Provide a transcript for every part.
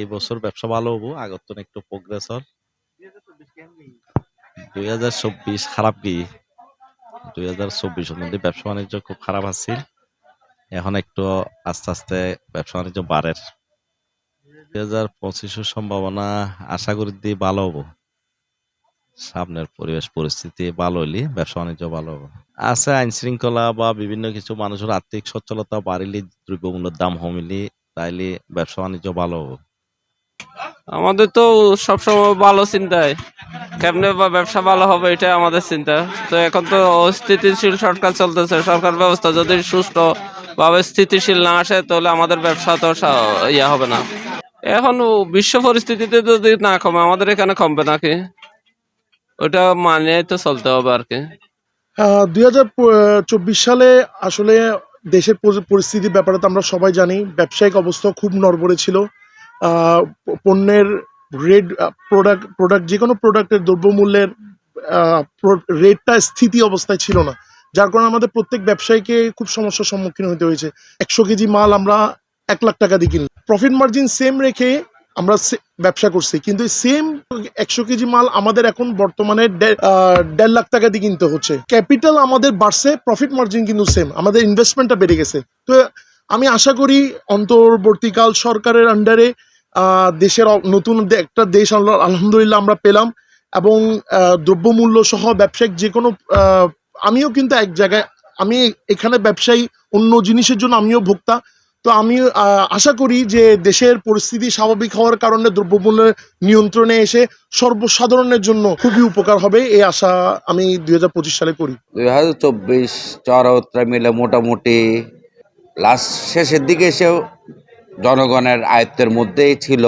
এই বছর ব্যবসা ভালো হব আগত একটু প্রোগ্রেসর দুই হাজার চব্বিশ খারাপ কি? দুই হাজার চব্বিশের মধ্যে ব্যবসা বাণিজ্য খুব খারাপ আছিল। এখন একটু আস্তে আস্তে ব্যবসা বাণিজ্য বাড়ের দুই হাজার পঁচিশের সম্ভাবনা আশা করি দিয়ে ভালো হব। সামনের পরিবেশ পরিস্থিতি ভালো হইলে ব্যবসা বাণিজ্য ভালো হবে। আছে আইন শৃঙ্খলা বা বিভিন্ন কিছু মানুষের আর্থিক সচ্ছলতা বাড়িলে দ্রব্যমূল্যের দাম কমিলে তাইলে ব্যবসা বাণিজ্য ভালো হবে। আমাদের তো সবসময় ভালো চিন্তায়। কেমনে বা ব্যবসা ভালো হবে এটা আমাদের চিন্তা। তো এখন তো অস্থিতিশীল সরকার চলতেছে। সরকার ব্যবস্থা যদি সুষ্ঠু ভাবে স্থিতিশীল না আসে, তাহলে আমাদের ব্যবসা তো ইয়া হবে না। এখন বিশ্ব পরিস্থিতিতে যদি না কমে, আমাদের এখানে কমবে নাকি? ওটা মানে তো চলতে হবে আর কি। দুই হাজার চব্বিশ সালে আসলে দেশের পরি- পরিস্থিতির ব্যাপারে তো আমরা সবাই জানি। ব্যবসায়িক অবস্থা খুব নড়বড়ে ছিল। পণ্যের রেট প্রোডাক্ট প্রোডাক্ট যে কোনো প্রোডাক্টের দ্রব্যমূল্যের রেটটা স্থিতি অবস্থায় ছিল না। যার কারণে আমাদের প্রত্যেক ব্যবসায়ীকে খুব সমস্যার সম্মুখীন হতে হয়েছে। একশো কেজি মাল আমরা এক লাখ টাকা দিয়ে কিনলাম। প্রফিট মার্জিন সেম রেখে আমরা ব্যবসা করছি। কিন্তু সেম একশো কেজি মাল আমাদের এখন বর্তমানে দেড় লাখ টাকা দিয়ে কিনতে হচ্ছে। ক্যাপিটাল আমাদের বাড়ছে প্রফিট মার্জিন কিন্তু সেম আমাদের ইনভেস্টমেন্টটা বেড়ে গেছে। তো আমি আশা করি অন্তর্বর্তীকাল সরকারের আন্ডারে দেশের নতুন একটা দেশ আল- আলহামদুলিল্লাহ আমরা পেলাম এবং দ্রব্যমূল্য সহ ব্যবসায়িক যে কোনো আমিও কিন্তু এক জায়গায়, আমি এখানে ব্যবসায়ী, অন্য জিনিসের জন্য আমিও ভোক্তা। তো আমি আশা করি যে দেশের পরিস্থিতি স্বাভাবিক হওয়ার কারণে দ্রব্যমূল্যের নিয়ন্ত্রণে এসে সর্বসাধারণের জন্য খুবই উপকার হবে এই আশা আমি দুই হাজার পঁচিশ সালে করি। দুই হাজার চব্বিশ চরত্রা মিলে মোটামুটি, লাস্ট শেষের দিকে এসেও জনগণের আয়ত্তের মধ্যেই ছিল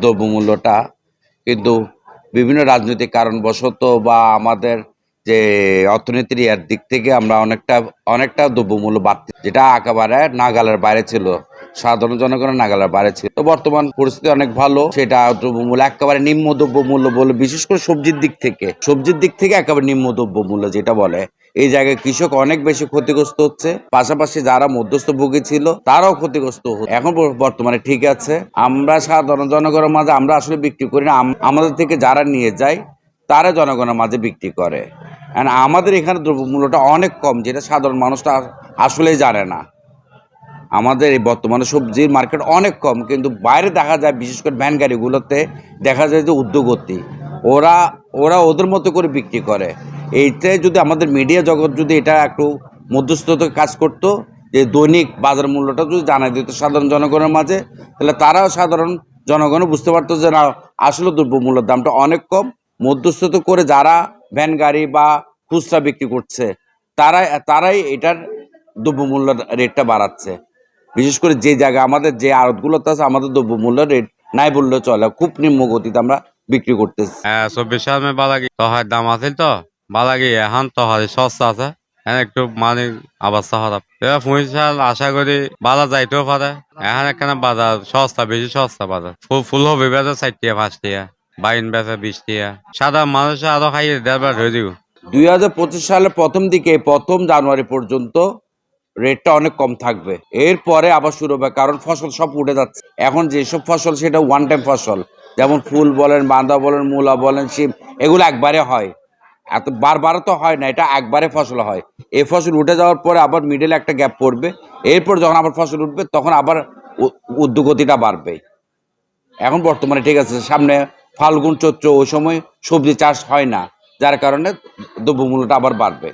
দ্রব্যমূল্যটা। কিন্তু বিভিন্ন রাজনৈতিক কারণবশত বা আমাদের যে অর্থনীতির দিক থেকে আমরা অনেকটা অনেকটা দ্রব্যমূল্য বাড়তি, যেটা একেবারে নাগালের বাইরে ছিল। সাধারণ জনগণের নাগালের বাইরে ছিল। তো বর্তমান পরিস্থিতি অনেক ভালো। সেটা দ্রব্যমূল্য একেবারে নিম্ন দ্রব্যমূল্য বলে, বিশেষ করে সবজির দিক থেকে। সবজির দিক থেকে একেবারে নিম্ন দ্রব্যমূল্য যেটা বলে। এই জায়গায় কৃষক অনেক বেশি ক্ষতিগ্রস্ত হচ্ছে। পাশাপাশি যারা মধ্যস্থভোগী ছিল, তারাও ক্ষতিগ্রস্ত হচ্ছে। এখন বর্তমানে ঠিক আছে। আমরা সাধারণ জনগণের মাঝে আমরা আসলে বিক্রি করি না। আম- আমাদের থেকে যারা নিয়ে যায়, তারা জনগণের মাঝে বিক্রি করে। আমাদের এখানে দ্রব্যমূল্যটা অনেক কম, যেটা সাধারণ মানুষটা আসলেই জানে না। আমাদের এই বর্তমানে সবজির মার্কেট অনেক কম, কিন্তু বাইরে দেখা যায় বিশেষ করে ভ্যান গাড়িগুলোতে দেখা যায় যে উদ্যোগতি। ওরা ওরা ওদের মতো করে বিক্রি করে। এইটাই যদি আমাদের মিডিয়া জগৎ যদি এটা একটু মধ্যস্থতা কাজ করতো, যে দৈনিক বাজার মূল্যটা যদি জানাই দিত সাধারণ জনগণের মাঝে, তাহলে তারাও সাধারণ জনগণও বুঝতে পারতো যে না, আসলে দ্রব্যমূল্যের দামটা অনেক কম। মধ্যস্থত করে যারা ভ্যান গাড়ি বা খুচরা বিক্রি করছে, তারাই তারাই এটার দ্রব্যমূল্য রেটটা বাড়াচ্ছে। বিশেষ করে যে জায়গা আমাদের যে আড়তগুলোতে আছে আমাদের দ্রব্যমূল্য রেট নাই বললে চলে। খুব নিম্ন গতিতে আমরা বিক্রি করতেছি। হ্যাঁ চব্বিশ সালে বালাগি। তহার দাম আছে তো? বালাগি এখন তহার সস্তা আছে। একটু মানে অবস্থা খারাপ। এবার পঁচিশ সাল আশা করি বাজার যাইতেও পারে। এখন এখানে বাজার সস্তা বেশি সস্তা বাজার। ফুল ফুল হবে বেচা পাঁচ টাকা বাইন বেচা বিশ টাকা সাধারণ মানুষ আরও খাইয়ে দেড়বার ধরে দিব দুই হাজার পঁচিশ সালের প্রথম দিকে প্রথম জানুয়ারি পর্যন্ত রেটটা অনেক কম থাকবে। এরপরে আবার শুরু হবে, কারণ ফসল সব উঠে যাচ্ছে। এখন যেসব ফসল, সেটা ওয়ান টাইম ফসল। যেমন ফুল বলেন, বাঁধা বলেন, মূলা বলেন, শিম, এগুলো একবারে হয়। এত বারবার তো হয় না, এটা একবারে ফসল হয়। এই ফসল উঠে যাওয়ার পরে আবার মিডলে একটা গ্যাপ পড়বে। এরপর যখন আবার ফসল উঠবে, তখন আবার উদ্যোগতিটা বাড়বে। এখন বর্তমানে ঠিক আছে, সামনে ফাল্গুন, চৈত্র, ওই সময় সবজি চাষ হয় না। যার কারণে দ্রব্যমূল্যটা আবার বাড়বে।